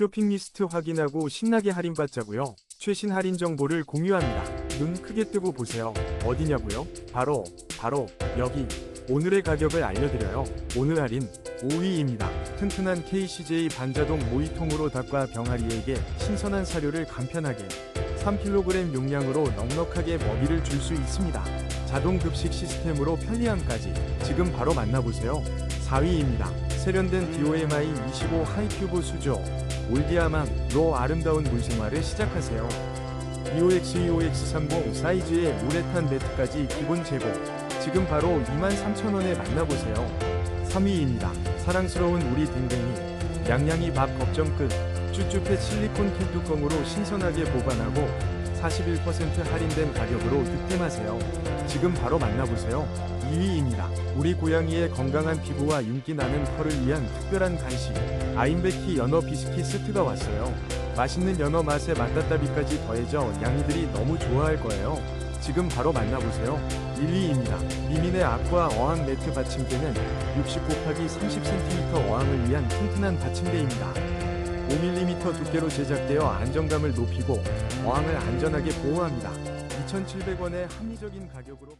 쇼핑 리스트 확인하고 신나게 할인받자고요. 최신 할인 정보를 공유합니다. 눈 크게 뜨고 보세요. 어디냐고요? 바로 바로 여기 오늘의 가격을 알려드려요. 오늘 할인 5위입니다. 튼튼한 KCJ 반자동 모이통으로 닭과 병아리에게 신선한 사료를 간편하게 3kg 용량으로 넉넉하게 먹이를 줄 수 있습니다. 자동 급식 시스템으로 편리함까지 지금 바로 만나보세요. 4위입니다. 세련된 DOMI 25 하이큐브 수조 올디아맘로 아름다운 물생활을 시작하세요. EOX EOX30 사이즈의 우레탄 매트까지 기본 제공. 지금 바로 23,000원에 만나보세요. 3위입니다. 사랑스러운 우리 댕댕이 양양이 밥 걱정 끝. 쭈쭈펫 실리콘 캔 뚜껑으로 신선하게 보관하고 41% 할인된 가격으로 득템하세요. 지금 바로 만나보세요. 2위입니다. 우리 고양이의 건강한 피부와 윤기 나는 털을 위한 특별한 간식 아임베키 연어 비스킷 세트가 왔어요. 맛있는 연어 맛에 맛다따비까지 더해져 양이들이 너무 좋아할 거예요. 지금 바로 만나보세요. 1위입니다. 미민의 아쿠아 어항 매트 받침대는 60 곱하기 30cm 어항을 위한 튼튼한 받침대입니다. 5mm 두께로 제작되어 안정감을 높이고 어항을 안전하게 보호합니다. 2,700원의 합리적인 가격으로